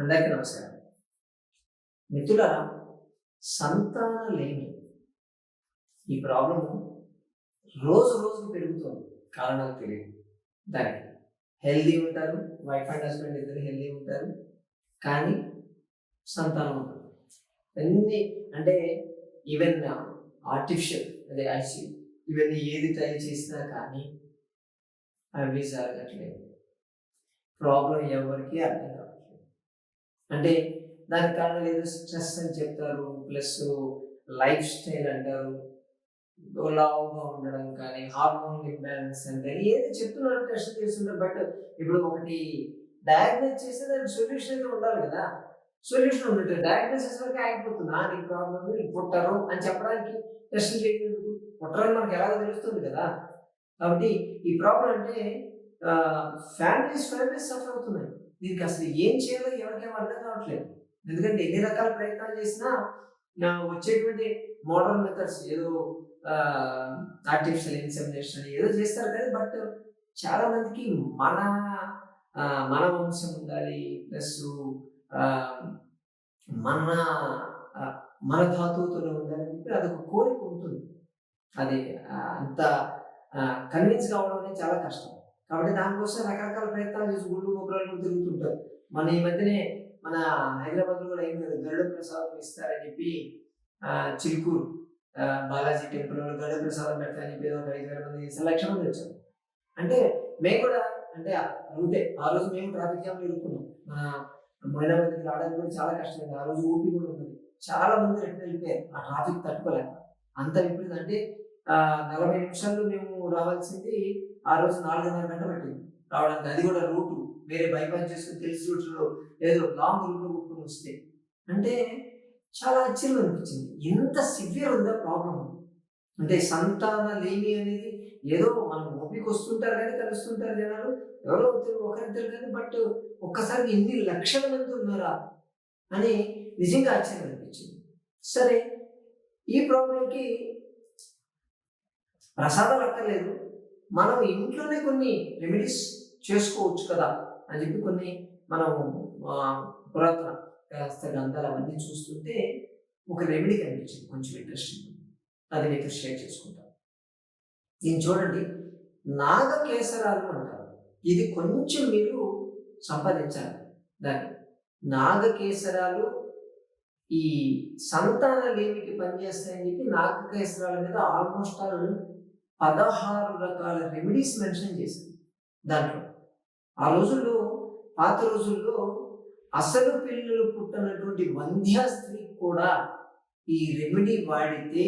అందరికీ నమస్కారం. మిత్రుల సంతాన లేమి ఈ ప్రాబ్లం రోజు రోజుకు పెరుగుతుంది. కారణాలు తెలియదు. దానికి హెల్దీ ఉంటారు వైఫ్ అండ్ హస్బెండ్ ఇద్దరు హెల్దీ ఉంటారు కానీ సంతానం ఉండదు. అన్ని అంటే ఈవెన్ ఆర్టిఫిషియల్ అదే ఐసీ ఇవన్నీ ఏది ట్రై చేసినా కానీ అవి జరగట్లేదు ప్రాబ్లం ఎవరికి అర్థం కాదు. అంటే దానికి కారణం ఏదో స్ట్రెస్ అని చెప్తారు ప్లస్ లైఫ్ స్టైల్ అంటారు లావుగా ఉండడం కానీ హార్మోన్ ఇంబ్యాలెన్స్ అంటే ఏది చెప్తున్నారు టెస్ట్ చేస్తుంటారు బట్ ఇప్పుడు ఒకటి డయాగ్నోస్ చేస్తే దానికి సొల్యూషన్ అయితే ఉండాలి కదా. సొల్యూషన్ ఉండదు. డయాగ్నోసిస్ వరకు ఆగిపోతుంది. ఆ నీకు ప్రాబ్లం నీకు పుట్టరు అని చెప్పడానికి టెస్ట్ చేయలేదు పుట్టరని మనకు ఎలాగో తెలుస్తుంది కదా. కాబట్టి ఈ ప్రాబ్లం అంటే ఫ్యామిలీస్ ఫ్యామిలీస్ సఫర్ అవుతున్నాయి. దీనికి అసలు ఏం చేయాలో ఎవరికేం అర్థం కావట్లేదు. ఎందుకంటే ఎన్ని రకాల ప్రయత్నాలు చేసినా వచ్చేటువంటి మోడర్న్ మెథడ్స్ ఏదో ఆర్టిఫిషియల్ ఇన్సెమినేషన్ ఏదో చేస్తారు కదా బట్ చాలా మందికి మన మన వంశం ఉండాలి ప్లస్ మన మన ధాతువుతో ఉండాలని చెప్పి అదొక కోరిక ఉంటుంది. అది అంత కన్విన్స్ కావడం అనేది చాలా కష్టం. కాబట్టి దానికోసం రకరకాల ప్రయత్నాలు చేసి గుళ్ళు గోపురాలు కూడా తిరుగుతుంటారు. మన ఈ మధ్యనే మన హైదరాబాద్లో కూడా అయింది గరుడ ప్రసాదం ఇస్తారని చెప్పి చిలుకూరు బాలాజీ టెంపుల్ గరుడ ప్రసాదం పెడతారని చెప్పి ఒక ఐదు వేల మంది లక్ష మంది వచ్చారు. అంటే మేము కూడా అంటే రూటే ఆ రోజు మేము ట్రాఫిక్ జామ్ ఇరుక్కున్నాం. మన మైనాబాద్కి రావడానికి కూడా చాలా కష్టమైంది. ఆ రోజు ఊపి కూడా ఉన్నది. చాలా మంది రిటర్న్ వెళ్ళిపోయారు. ఆ ట్రాఫిక్ తట్టుకోలేక. అంత విపరీతం. అంటే నలభై నిమిషాల్లో మేము రావాల్సింది ఆ రోజు నాలుగున్నర గంట పట్టింది. రావడానికి అది కూడా రూటు. వేరే బైపాస్ చేసుకుని తెలిసి రూట్లో ఏదో లాంగ్ రూట్లో కొట్టుకుని వస్తే. అంటే చాలా ఆశ్చర్యం అనిపించింది. ఎంత సివియర్ ఉందా ప్రాబ్లం. అంటే సంతాన లేమి అనేది ఏదో మనం ఓపికి వస్తుంటారు కానీ కలుస్తుంటారు జనాలు. ఎవరో ఒకరిద్దరు కానీ బట్ ఒక్కసారి ఎన్ని లక్షల మంది ఉన్నారా అని నిజంగా ఆశ్చర్యం అనిపించింది. సరే ఈ ప్రాబ్లంకి ప్రసాదాలు అక్కర్లేదు. మనం ఇంట్లోనే కొన్ని రెమెడీస్ చేసుకోవచ్చు కదా అని చెప్పి కొన్ని మనం పురాతన కాస్త గ్రంథాలు అవన్నీ చూస్తుంటే ఒక రెమెడీ కనిపించింది. కొంచెం ఇంట్రెస్టింగ్ అది మీతో షేర్ చేసుకుంటాను దీన్ని చూడండి. నాగకేసరాలు అంటారు. ఇది కొంచెం మీరు సంపాదించాలి. దాన్ని నాగకేసరాలు ఈ సంతాన లేమికి పనిచేస్తాయని చెప్పి నాగకేసరాల మీద ఆల్మోస్ట్ ఆల్ పదహారు రకాల రెమెడీస్ మెన్షన్ చేసింది దాంట్లో. ఆ రోజుల్లో పాత రోజుల్లో అసలు పిల్లలు పుట్టినటువంటి వంధ్య స్త్రీ కూడా ఈ రెమెడీ వాడితే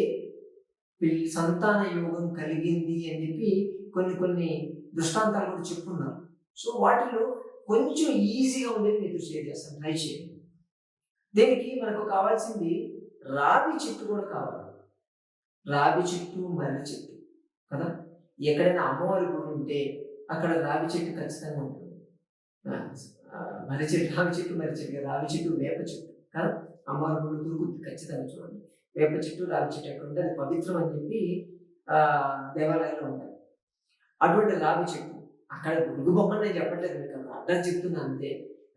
పిల్లి సంతాన యోగం కలిగింది అని చెప్పి కొన్ని కొన్ని దృష్టాంతాలు కూడా చెప్పున్నారు. సో వాటిలో కొంచెం ఈజీగా ఉండేది మీతో షేర్ చేస్తాను ట్రై చేయండి. దీనికి మనకు కావాల్సింది రావి చెట్టు కూడా కావాలి. రావి చెట్టు మర్రి చెట్టు కదా? ఎక్కడైనా అమ్మవారి గుడి ఉంటే అక్కడ రావి చెట్టు ఖచ్చితంగా ఉంటుంది. మర్రి చెట్టు రావి చెట్టు మర్రి చెట్టు రావి చెట్టు వేప చెట్టు కదా? అమ్మవారి గుడి దొరుకుతుంది ఖచ్చితంగా చూడండి. వేప చెట్టు రావి చెట్టు ఎక్కడ ఉంటే అది పవిత్రం అని చెప్పి ఆ దేవాలయాల్లో ఉంటాయి. అటువంటి రావి చెట్టు అక్కడ గురుగు బొమ్మని నేను చెప్పట్లేదు మీకు అక్కడ అడ్రస్ చెప్తున్నా అంతే.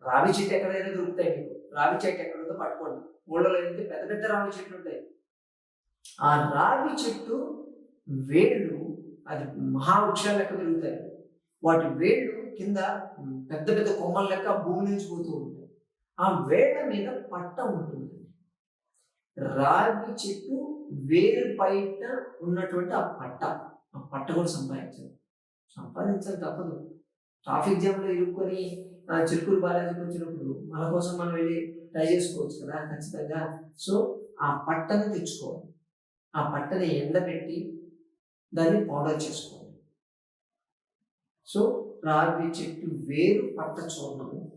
రావి చెట్టు ఎక్కడైనా దొరుకుతాయి మీకు. రావి చెట్టు ఎక్కడ ఉందో పట్టుకోండి. ఊళ్ళలో అయితే పెద్ద పెద్ద రావి చెట్లు ఉంటాయి. ఆ రావి చెట్టు వేళ్ళు అది మహా వృక్షాలు లెక్క పెరుగుతాయి. వాటి వేళ్ళు కింద పెద్ద పెద్ద కొమ్మల లెక్క భూమి నుంచి పోతూ ఉంటాయి. ఆ వేళ్ళ మీద పట్ట ఉంటుంది. రాగి చెట్టు వేరు బయట ఉన్నటువంటి ఆ పట్ట. ఆ పట్ట కూడా సంపాదించాలి. సంపాదించాలి తప్పదు. ట్రాఫిక్ జామ్లో ఇరుక్కొని ఆ, చిలుకూరు బాలాజీకి వచ్చినప్పుడు మన కోసం మనం వెళ్ళి ట్రై చేసుకోవచ్చు కదా ఖచ్చితంగా. సో ఆ పట్టని తెచ్చుకోవాలి. ఆ పట్టని ఎండబెట్టి దాన్ని పౌడర్ చేసుకోండి. సో రాగి చెట్టు వేరు పట్ట చూర్ణము.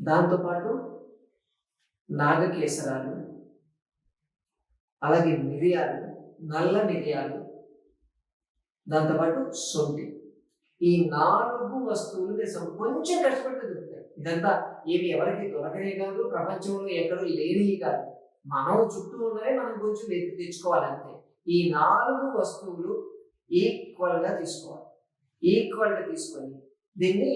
దాంతోపాటు నాగకేసరాలు అలాగే మిరియాలు నల్ల మిరియాలు దాంతోపాటు సొంటి. ఈ నాలుగు వస్తువులు దేశం కొంచెం కష్టపడితే దొరుకుతాయి. ఇదంతా ఇవి ఎవరికి దొరకనే కాదు ప్రపంచంలో ఎక్కడో లేనివి కాదు. మనం చుట్టూ ఉన్నవే మనం కొంచెం వెతికి ఈ నాలుగు వస్తువులు ఈక్వల్గా తీసుకోవాలి. ఈక్వల్గా తీసుకొని దీన్ని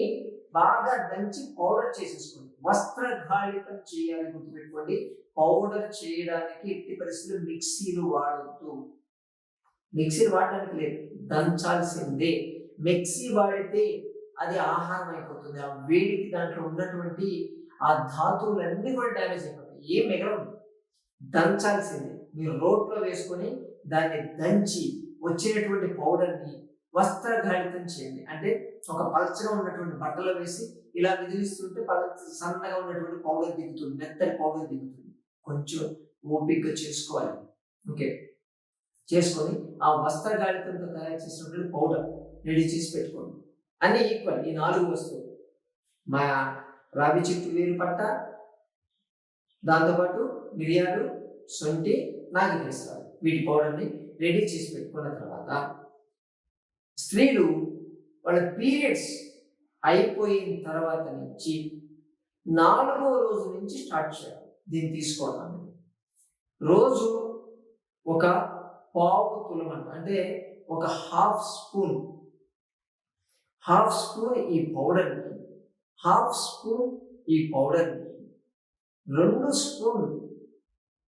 బాగా దంచి పౌడర్ చేసేసుకోండి. వస్త్రఘాళితం చేయాలి గుర్తుపెట్టుకోండి. పౌడర్ చేయడానికి ఎట్టి పరిస్థితులు మిక్సీలు వాడవద్దు మిక్సీలు వాడడానికి లేదు. దంచాల్సిందే. మిక్సీ వాడితే అది ఆహారం అయిపోతుంది. ఆ వేడికి దాంట్లో ఉన్నటువంటి ఆ ధాతువులన్నీ కూడా డ్యామేజ్ అయిపోతాయి. ఏం మిగలదు దంచాల్సిందే. మీరు రోట్లో వేసుకొని దాన్ని దంచి వచ్చినటువంటి పౌడర్ని వస్త్రఘాళితం చేయండి. అంటే ఒక పలచగా ఉన్నటువంటి బట్టలు వేసి ఇలా విదిలిస్తుంటే పల సన్నగా ఉన్నటువంటి పౌడర్ దిగుతుంది మెత్తని పౌడర్ దిగుతుంది. కొంచెం ఓపిక్గా చేసుకోవాలి. ఓకే. చేసుకొని ఆ వస్త్రగాళితంతో తయారు చేసినటువంటి పౌడర్ రెడీ చేసి పెట్టుకోండి. అన్నీ ఈక్వల్ ఈ నాలుగు వస్తువులు. మా రావి చెట్టు వేరు పట్ట దాంతోపాటు మిరియాలు సొంటి నాగికేస్తారు వీటి పౌడర్ని రెడీ చేసి పెట్టుకున్న తర్వాత స్త్రీలు వాళ్ళ పీరియడ్స్ అయిపోయిన తర్వాత నుంచి నాలుగో రోజు నుంచి స్టార్ట్ చేయాలి. దీన్ని తీసుకోవడం రోజు ఒక పావు తులమంట అంటే ఒక హాఫ్ స్పూన్. హాఫ్ స్పూన్ ఈ పౌడర్ని హాఫ్ స్పూన్ ఈ పౌడర్ని రెండు స్పూన్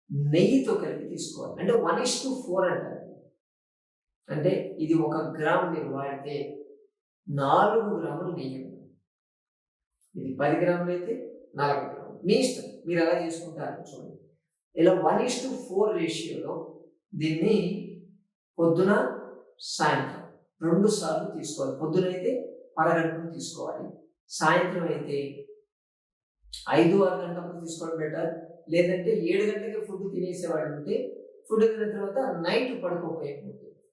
నెయ్యితో కలిపి తీసుకోవాలి. అంటే వన్ ఇస్ టు ఫోర్ అంటారు. అంటే ఇది ఒక గ్రామ్ మీరు వాడితే నాలుగు గ్రాములు నెయ్యి ఇది పది గ్రాములు అయితే నలభై గ్రాములు. మీ ఇష్టం. మీరు ఎలా చేసుకుంటారు చూడండి. ఇలా వన్ ఇస్ టు ఫోర్ రేషియోలో దీన్ని పొద్దున సాయంత్రం రెండు సార్లు తీసుకోవాలి. పొద్దున అయితే అరగంటకు తీసుకోవాలి. సాయంత్రం అయితే ఐదు అరగంటకు గంటలకు తీసుకోవడం బెటర్ లేదంటే ఏడు గంటలకి ఫుడ్ తినేసేవాడు ఉంటే ఫుడ్ తిన్న తర్వాత నైట్ పడుకోపోయే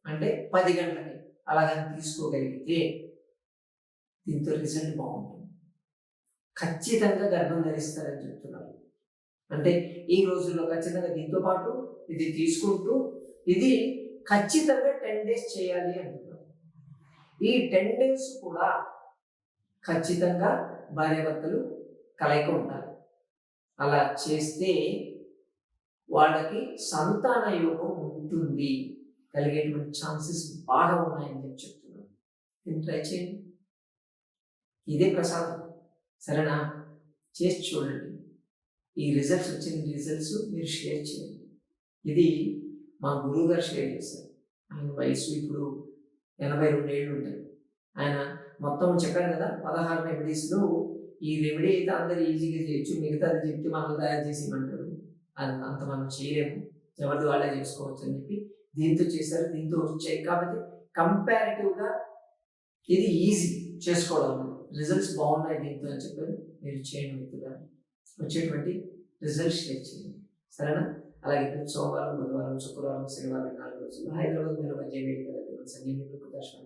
అంటే పది గంటలకి అలాగని తీసుకోగలిగితే దీంతో రిజల్ట్ బాగుంటుంది. ఖచ్చితంగా గర్భం ధరిస్తారని చెప్తున్నారు. అంటే ఈ రోజుల్లో ఖచ్చితంగా దీంతో పాటు ఇది తీసుకుంటూ ఇది ఖచ్చితంగా టెన్ డేస్ చేయాలి అంటున్నారు. ఈ టెన్ డేస్ కూడా ఖచ్చితంగా భార్యాభర్తలు కలయిక ఉండాలి అలా చేస్తే వాళ్ళకి సంతాన యోగం ఉంటుంది. కలిగేటువంటి ఛాన్సెస్ బాగా ఉన్నాయని నేను చెప్తున్నాను. దీన్ని ట్రై చేయండి. ఇదే ప్రసాదం. సరేనా? చేసి చూడండి. ఈ రిజల్ట్స్ వచ్చిన రిజల్ట్స్ మీరు షేర్ చేయండి. ఇది మా గురువు గారు షేర్ చేశారు. ఆయన వయసు ఇప్పుడు ఎనభై రెండు ఏళ్ళు ఉంటాయి ఆయన మొత్తం చెప్పాను కదా పదహారు రెమెడీస్లో ఈ రెమెడీ అయితే అందరు ఈజీగా చేయొచ్చు మిగతాది చెప్తే మనం తయారు చేసి ఇవ్వమంటారు అది అంత మనం చేయలేము. ఎవరిది వాళ్ళే చేసుకోవచ్చు అని చెప్పి దీంతో చేశారు దీంతో వచ్చాయి. కాబట్టి కంపారిటివ్గా ఇది ఈజీ చేసుకోవడం. రిజల్ట్స్ బాగున్నాయి దీంతో అని చెప్పారు. మీరు చేయండి మిత్రుగా వచ్చేటువంటి రిజల్ట్స్ షేర్ చేయండి. సరేనా? అలాగే సోమవారం బుధవారం శుక్రవారం శనివారం నాలుగు రోజులు హైదరాబాద్ మీరు మధ్య మెడికల్ సంగీత ప్రదర్శన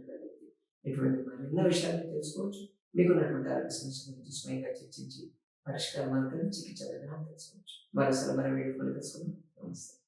ఇటువంటి మరెన్నో విషయాలు తెలుసుకోవచ్చు. మీకున్నటువంటి ఆరోగ్య సమస్య గురించి స్వయంగా చర్చించి పరిష్కార మార్గాన్ని చికిత్స విధానం తెలుసుకోవచ్చు. మరోసారి మరి వీడియో తెలుసుకుందాం నమస్తే.